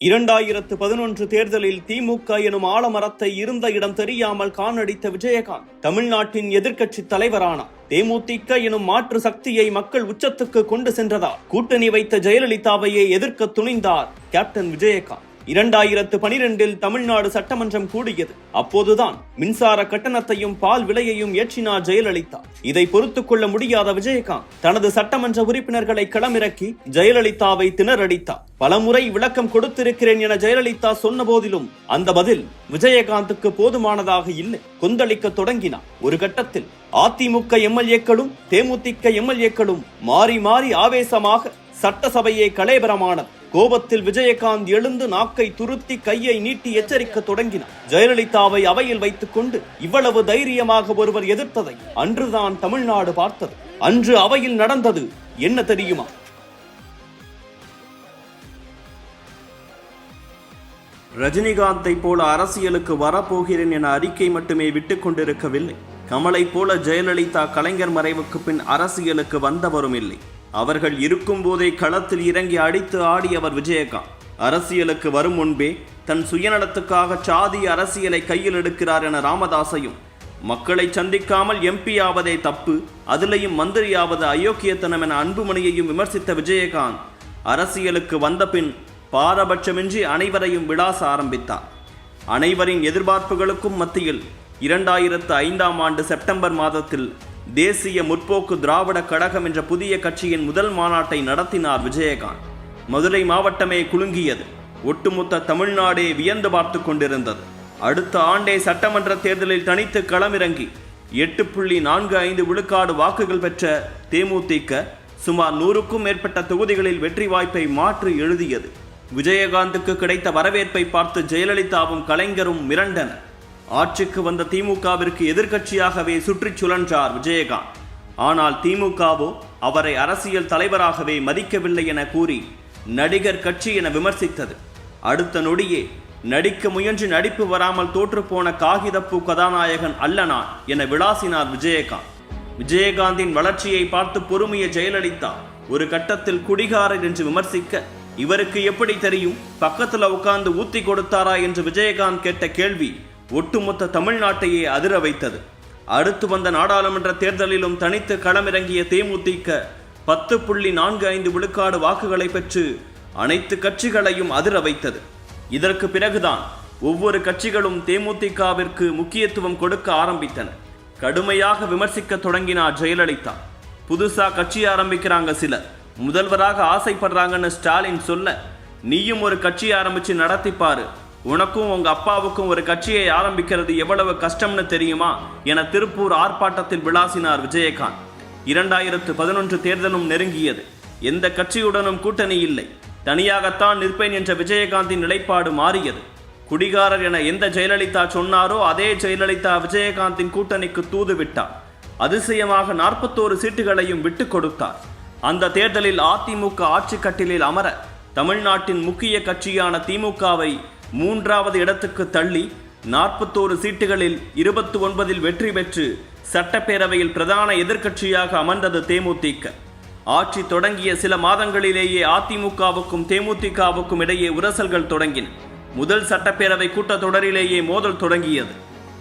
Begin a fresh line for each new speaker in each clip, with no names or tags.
இரண்டாயிரத்து பதினொன்று தேர்தலில் திமுக எனும் ஆலமரத்தை இருந்த இடம் தெரியாமல் காணடித்த விஜயகாந்த் தமிழ்நாட்டின் எதிர்க்கட்சி தலைவரானார் தேமுதிக எனும் மாற்று சக்தியை மக்கள் உச்சத்துக்கு கொண்டு சென்றதால் கூட்டணி வைத்த ஜெயலலிதாவையே எதிர்க்க துணிந்தார் கேப்டன் விஜயகாந்த். இரண்டாயிரத்து பனிரெண்டில் தமிழ்நாடு சட்டமன்றம் கூடியது. அப்போதுதான் மின்சார கட்டணத்தையும் பால் விலையையும் ஏற்றினார் ஜெயலலிதா. இதை பொறுத்துக் கொள்ள முடியாத விஜயகாந்த் தனது சட்டமன்ற உறுப்பினர்களை களமிறக்கி ஜெயலலிதாவை திணறடித்தார் பலமுறை விளக்கம் கொடுத்திருக்கிறேன் என ஜெயலலிதா சொன்ன போதிலும் அந்த பதில் விஜயகாந்துக்கு போதுமானதாக இல்லை. கொந்தளிக்க தொடங்கினார். ஒரு கட்டத்தில் அதிமுக எம்எல்ஏக்களும் தேமுதிக எம்எல்ஏக்களும் மாறி மாறி ஆவேசமாக சட்டசபையே கலேபரமானது கோபத்தில் விஜயகாந்த் எழுந்து நாக்கை துருத்தி கையை நீட்டி எச்சரிக்க தொடங்கினார். ஜெயலலிதாவை அவையில் வைத்துக் கொண்டு இவ்வளவு தைரியமாக ஒருவர் எதிர்த்ததை அன்றுதான் தமிழ்நாடு பார்த்தது. அன்று அவையில் நடந்தது என்ன தெரியுமா? ரஜினிகாந்தை போல அரசியலுக்கு வரப்போகிறேன் என அறிக்கை மட்டுமே விட்டுக் கொண்டிருக்கவில்லை. கமலை போல ஜெயலலிதா கலைஞர் மறைவுக்கு பின் அரசியலுக்கு வந்தவரும் இல்லை. அவர்கள் இருக்கும்போதே களத்தில் இறங்கி அடித்து ஆடியவர் விஜயகாந்த். அரசியலுக்கு வரும் முன்பே தன் சுயநலத்துக்காக சாதி அரசியலை கையில் எடுக்கிறார் என ராமதாசையும் மக்களை சந்திக்காமல் எம்பி ஆவதே தப்பு அதிலையும் மந்திரியாவது அயோக்கியத்தனம் என அன்புமணியையும் விமர்சித்த விஜயகாந்த் அரசியலுக்கு வந்த பின் பாரபட்சமின்றி அனைவரையும் விளாச ஆரம்பித்தார். அனைவரின் எதிர்பார்ப்புகளுக்கும் மத்தியில் இரண்டாயிரத்து ஐந்தாம் ஆண்டு செப்டம்பர் மாதத்தில் தேசிய முற்போக்கு திராவிட கழகம் என்ற புதிய கட்சியின் முதல் மாநாட்டை நடத்தினார் விஜயகாந்த். மதுரை மாவட்டமே குலுங்கியது. ஒட்டுமொத்த தமிழ்நாடே வியந்து பார்த்து கொண்டிருந்தது. அடுத்த ஆண்டே சட்டமன்ற தேர்தலில் தனித்து களமிறங்கி எட்டு புள்ளி நான்கு ஐந்து விழுக்காடு வாக்குகள் பெற்ற தேமுதிக சுமார் நூறுக்கும் மேற்பட்ட தொகுதிகளில் வெற்றி வாய்ப்பை மாற்றி எழுதியது. விஜயகாந்துக்கு கிடைத்த வரவேற்பை பார்த்து ஜெயலலிதாவும் கலைஞரும் மிரண்டனர். ஆட்சிக்கு வந்த திமுகவிற்கு எதிர்க்கட்சியாகவே சுற்றிச் சுழன்றார் விஜயகாந்த். ஆனால் திமுகவோ அவரை அரசியல் தலைவராகவே மதிக்கவில்லை என கூறி நடிகர் கட்சி என விமர்சித்தது. அடுத்த நொடியே நடிக்க முயன்று நடிப்பு வராமல் தோற்றுப்போன காகிதப்பூ கதாநாயகன் அல்லனா என விளாசினார் விஜயகாந்த். விஜயகாந்தின் வளர்ச்சியை பார்த்து பொறுமைய ஜெயலலிதா ஒரு கட்டத்தில் குடிகாரர் என்று விமர்சிக்க இவருக்கு எப்படி தெரியும்? பக்கத்துல உட்கார்ந்து ஊத்தி கொடுத்தாரா என்று விஜயகாந்த் கேட்ட கேள்வி ஒட்டுமொத்த தமிழ்நாட்டையே அதிர வைத்தது. அடுத்து வந்த நாடாளுமன்ற தேர்தலிலும் தனித்து களமிறங்கிய தேமுதிக பத்து புள்ளி நான்கு ஐந்து விழுக்காடு வாக்குகளை பெற்று அனைத்து கட்சிகளையும் அதிர வைத்தது. இதற்கு பிறகுதான் ஒவ்வொரு கட்சிகளும் தேமுதிகவிற்கு முக்கியத்துவம் கொடுக்க ஆரம்பித்தன. கடுமையாக விமர்சிக்க தொடங்கினார் ஜெயலலிதா. புதுசா கட்சி ஆரம்பிக்கிறாங்க சிலர். முதல்வராக ஆசைப்படுறாங்கன்னு ஸ்டாலின் சொல்ல நீயும் ஒரு கட்சி ஆரம்பிச்சு நடத்திப்பாரு. உனக்கும் உங்க அப்பாவுக்கும் ஒரு கட்சியை ஆரம்பிக்கிறது எவ்வளவு கஷ்டம்னு தெரியுமா? என திருப்பூர் ஆர்ப்பாட்டத்தில் விளாசினார் விஜயகாந்த். இரண்டாயிரத்து பதினொன்று தேர்தலும் நெருங்கியது. எந்த கட்சியுடனும் கூட்டணி இல்லை. தனியாகத்தான் நிற்பேன் என்ற விஜயகாந்தின் நிலைப்பாடு மாறியது. குடிகாரர் என எந்த ஜெயலலிதா சொன்னாரோ அதே ஜெயலலிதா விஜயகாந்தின் கூட்டணிக்கு தூது விட்டார். அதிசயமாக நாற்பத்தோரு சீட்டுகளையும் விட்டு கொடுத்தார். அந்த தேர்தலில் அதிமுக ஆட்சி கட்டிலில் அமர தமிழ்நாட்டின் முக்கிய கட்சியான திமுகவை மூன்றாவது இடத்துக்கு தள்ளி நாற்பத்தோரு சீட்டுகளில் இருபத்தி ஒன்பதில் வெற்றி பெற்று சட்டப்பேரவையில் பிரதான எதிர்க்கட்சியாக அமர்ந்தது தேமுதிக. ஆட்சி தொடங்கிய சில மாதங்களிலேயே அதிமுகவுக்கும் தேமுதிகவுக்கும் இடையே உரசல்கள் தொடங்கின. முதல் சட்டப்பேரவை கூட்டத்தொடரிலேயே மோதல் தொடங்கியது.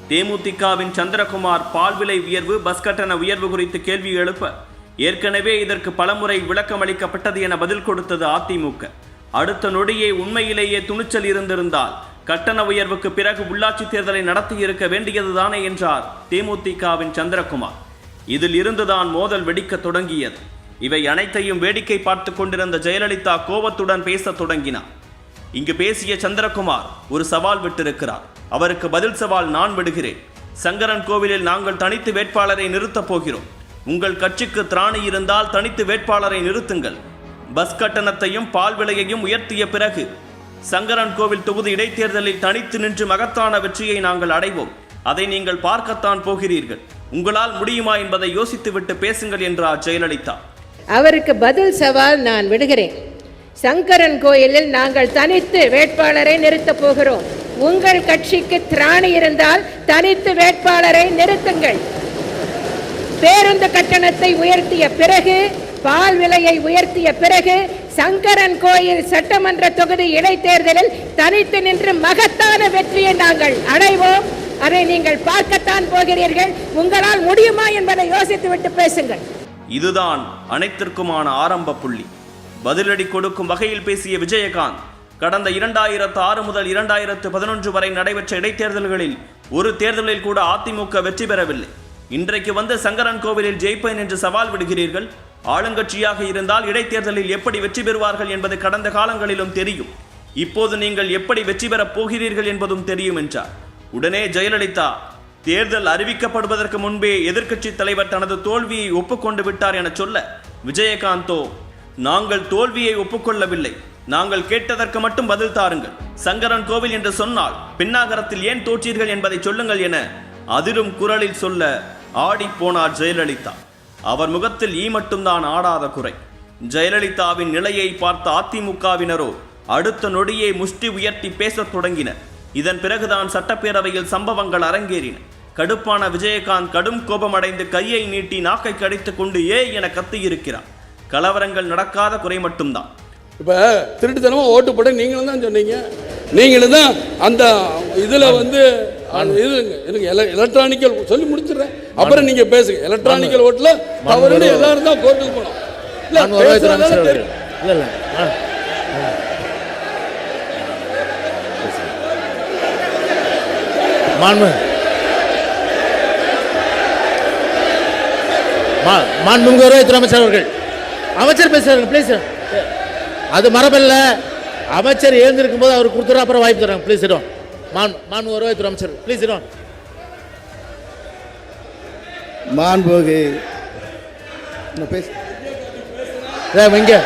தேமுதிகவின் சந்திரகுமார் பால் விலை உயர்வு பஸ் கட்டண உயர்வு குறித்து கேள்வி எழுப்ப ஏற்கனவே இதற்கு பலமுறை விளக்கம் அளிக்கப்பட்டது என பதில் கொடுத்தது அதிமுக. அடுத்த நொடியே உண்மையிலேயே துணிச்சல் இருந்திருந்தால் கட்டண உயர்வுக்கு பிறகு உள்ளாட்சி தேர்தலை நடத்தி இருக்க வேண்டியதுதானே என்றார் தேமுதிகவின் சந்திரகுமார். இதில் இருந்துதான் மோதல் வெடிக்க தொடங்கியது. இவை அனைத்தையும் வேடிக்கை பார்த்து கொண்டிருந்த ஜெயலலிதா கோபத்துடன் பேசத் தொடங்கினார். இங்கு பேசிய சந்திரகுமார் ஒரு சவால் விட்டிருக்கிறார். அவருக்கு பதில் சவால் நான் விடுகிறேன். சங்கரன் கோவிலில் நாங்கள் தனித்து வேட்பாளரை நிறுத்தப் போகிறோம். உங்கள் கட்சிக்கு திராணி இருந்தால் தனித்து வேட்பாளரை நிறுத்துங்கள். பஸ் கட்டணத்தையும் பால் விலையையும் உயர்த்திய பிறகு சங்கரன் கோவில் தொகுதி இடைத்தேர்தலில் தனித்து நின்று மகத்தான வெற்றியை நாங்கள் அடைவோம். அதை நீங்கள் பார்க்கத்தான் போகிறீர்கள். உங்களால் முடியுமா என்பதை யோசித்துவிட்டு பேசுங்கள் என்றார் ஜெயலலிதா.
அவருக்கு பதில் சவால் நான் விடுகிறேன். சங்கரன் கோயிலில் நாங்கள் தனித்து வேட்பாளரை நிறுத்தப் போகிறோம். உங்கள் கட்சிக்கு திராணி இருந்தால் தனித்து வேட்பாளரை நிறுத்துங்கள். பேருந்து கட்டணத்தை உயர்த்திய பிறகு பால் விலையை உயர்த்திய பிறகு சங்கரன் கோயில் சட்டமன்ற தொகுதி இடைத்தேர்தலில் தனித்து நின்று மகத்தான வெற்றியை நாங்கள் அடைவோம். அதை நீங்கள் பார்க்கத்தான் போகிறீர்கள். உங்களால் முடியுமா என்பதை யோசித்துவிட்டு பேசுங்கள்.
இதுதான் அனைத்திற்குமான ஆரம்ப புள்ளி. பதிலடி கொடுக்கும் வகையில் பேசிய விஜயகாந்த் கடந்த இரண்டாயிரத்து ஆறு முதல் இரண்டாயிரத்து பதினொன்று வரை நடைபெற்ற இடைத்தேர்தல்களில் ஒரு தேர்தலில் கூட அதிமுக வெற்றி பெறவில்லை. இன்றைக்கு வந்து சங்கரன் கோவிலில் ஜெயிப்பேன் என்று சவால் விடுகிறீர்கள். ஆளுங்கட்சியாக இருந்தால் இடைத்தேர்தலில் எப்படி வெற்றி பெறுவார்கள் என்பது கடந்த காலங்களிலும் தெரியும். இப்போது நீங்கள் எப்படி வெற்றி பெறப் போகிறீர்கள் என்பதும் தெரியும் என்றார். உடனே ஜெயலலிதா தேர்தல் அறிவிக்கப்படுவதற்கு முன்பே எதிர்க்கட்சி தலைவர் தனது தோல்வியை ஒப்புக்கொண்டு விட்டார் என சொல்ல விஜயகாந்தோ நாங்கள் தோல்வியை ஒப்புக்கொள்ளவில்லை. நாங்கள் கேட்டதற்கு மட்டும் பதில் தாருங்கள். சங்கரன் கோவில் என்று சொன்னால் பின்னாகரத்தில் ஏன் தோற்றீர்கள் என்பதை சொல்லுங்கள் என அதிரும் குரலில் சொல்ல ஆடி போனார் ஜெயலலிதா. அவர் முகத்தில் ஈ மட்டும்தான் ஆடாத குறை. ஜெயலலிதாவின் நிலையை பார்த்த அதிமுகவினரோ அடுத்த நொடியே முஷ்டி உயர்த்தி பேசத் தொடங்கினர். இதன் பிறகுதான் சட்டப்பேரவையில் சம்பவங்கள் அரங்கேறின. கடுப்பான விஜயகாந்த் கடும் கோபமடைந்து கையை நீட்டி நாக்கை கடித்துக் கொண்டு ஏ என கத்தியிருக்கிறார் கலவரங்கள் நடக்காத குறை மட்டும்தான்.
இப்போ திருட்டுத்தனமாக ஓட்டு போட நீங்களும் தான் சொன்னீங்க. நீங்களும் தான் அந்த இதில் வந்து இதுங்க எல எலக்ட்ரானிக்கல் சொல்லி முடிச்சிடுறேன். அப்புறம் நீங்கள் பேசுங்க. எலக்ட்ரானிக்கல் ஓட்டில் தவறுன்னு எல்லாரும் தான் கோர்ட்டுக்கு போனோம். இல்லை.
இல்லை. மாண்பு மாண்புமிகு வருவாய்த்துறை அமைச்சர் அவர்கள். அமைச்சர் பேசுறாங்க ப்ளீஸ் அது மரபல்ல. அமைச்சர் எழுந்திருக்கும் போது அவர் கொடுத்துறோம் அப்புறம் வாய்ப்பு தராங்க ப்ளீஸ் இடம் மான் மாண்பு வருவாய்த்துறை அமைச்சர். ப்ளீஸ் இடம்
மாண்புகு நான் பேச.
இங்கே.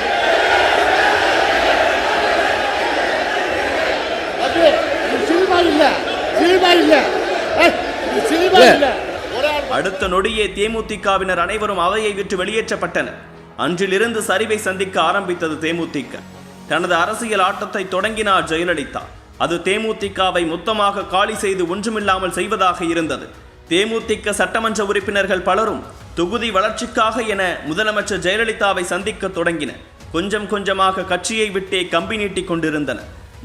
அடுத்த நொடியே தேமுதிகவினர் அனைவரும் அவையை விட்டு வெளியேற்றப்பட்டனர். அன்றிலிருந்து சரிவை சந்திக்க ஆரம்பித்தது தேமுதிக. தனது அரசியல் ஆட்டத்தை தொடங்கினார் ஜெயலலிதா. அது தேமுதிகவை மொத்தமாக காலி செய்து ஒன்றுமில்லாமல் செய்வதாக இருந்தது. தேமுதிக சட்டமன்ற உறுப்பினர்கள் பலரும் தொகுதி வளர்ச்சிக்காக என முதலமைச்சர் ஜெயலலிதாவை சந்திக்க தொடங்கின கொஞ்சம் கொஞ்சமாக கட்சியை விட்டே கம்பி நீட்டிக் கொண்டிருந்தன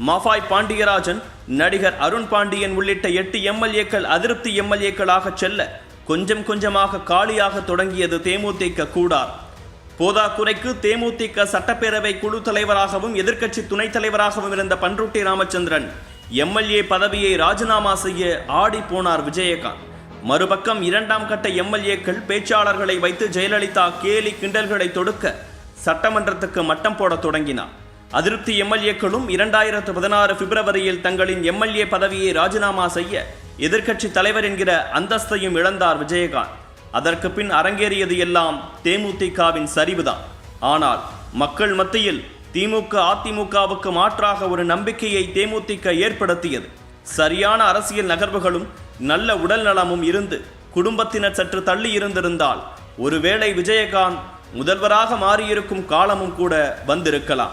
மாஃபாய் பாண்டியராஜன் நடிகர் அருண் பாண்டியன் உள்ளிட்ட எட்டு எம்எல்ஏக்கள் அதிருப்தி எம்எல்ஏக்களாக செல்ல கொஞ்சம் கொஞ்சமாக காலியாக தொடங்கியது தேமுதிக கூடார். போதாக்குறைக்கு தேமுதிக சட்டப்பேரவை குழு தலைவராகவும் எதிர்க்கட்சி துணைத் தலைவராகவும் இருந்த பன்ருட்டி ராமச்சந்திரன் எம்எல்ஏ பதவியை ராஜினாமா செய்ய ஆடி போனார் விஜயகாந்த். மறுபக்கம் இரண்டாம் கட்ட எம்எல்ஏக்கள் பேச்சாளர்களை வைத்து ஜெயலலிதா கேலி கிண்டல்களை தொடுக்க சட்டமன்றத்துக்கு மட்டம் போட தொடங்கினார். அதிருப்தி எம்எல்ஏக்களும் இரண்டாயிரத்து பதினாறு பிப்ரவரியில் தங்களின் எம்எல்ஏ பதவியை ராஜினாமா செய்ய எதிர்க்கட்சி தலைவர் என்கிற அந்தஸ்தையும் இழந்தார் விஜயகாந்த். அதற்கு பின் அரங்கேறியது எல்லாம் தேமுதிகவின் சரிவுதான். ஆனால் மக்கள் மத்தியில் திமுக அதிமுகவுக்கு மாற்றாக ஒரு நம்பிக்கையை தேமுதிக ஏற்படுத்தியது. சரியான அரசியல் நகர்வுகளும் நல்ல உடல் நலமும் இருந்து குடும்பத்தினர் சற்று தள்ளி இருந்திருந்தால் ஒருவேளை விஜயகாந்த் முதல்வராக மாறியிருக்கும் காலமும் கூட வந்திருக்கலாம்.